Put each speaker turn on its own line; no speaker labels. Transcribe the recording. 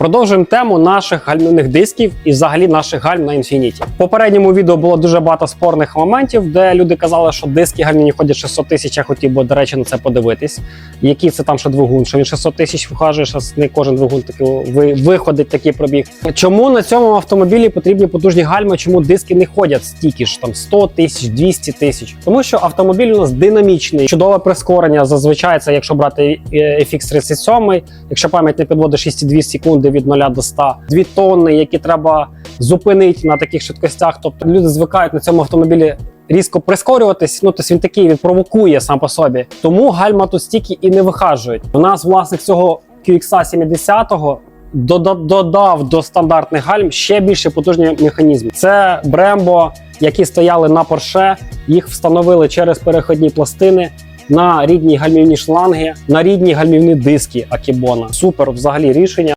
Продовжуємо тему наших гальмівних дисків і взагалі наших гальм на Infiniti. В попередньому відео було дуже багато спорних моментів, де люди казали, що диски гальмівні ходять 600 тисяч. Я хотів би, до речі, на це подивитись. Який це там ще двигун? Що він 600 тисяч вихажує, що не кожен двигун такий виходить такий пробіг. Чому на цьому автомобілі потрібні потужні гальми? Чому диски не ходять стільки ж там 100 тисяч, 200 тисяч? Тому що автомобіль у нас динамічний, чудове прискорення. Зазвичай це якщо брати е, FX37, якщо пам'ять не підводить 6,2 секунди від 0 до 100, 2 тонни, які треба зупинити на таких швидкостях. Тобто люди звикають на цьому автомобілі. Різко прискорюватись, ну тобто він такий він провокує сам по собі. Тому гальма тут стільки і не вихажують. У нас власник цього QX 70 дода- додав до стандартних гальм ще більше потужні механізми. Це Brembo, які стояли на Porsche, їх встановили через переходні пластини. На рідні гальмівні шланги, на рідні гальмівні диски Акібона. Супер взагалі рішення.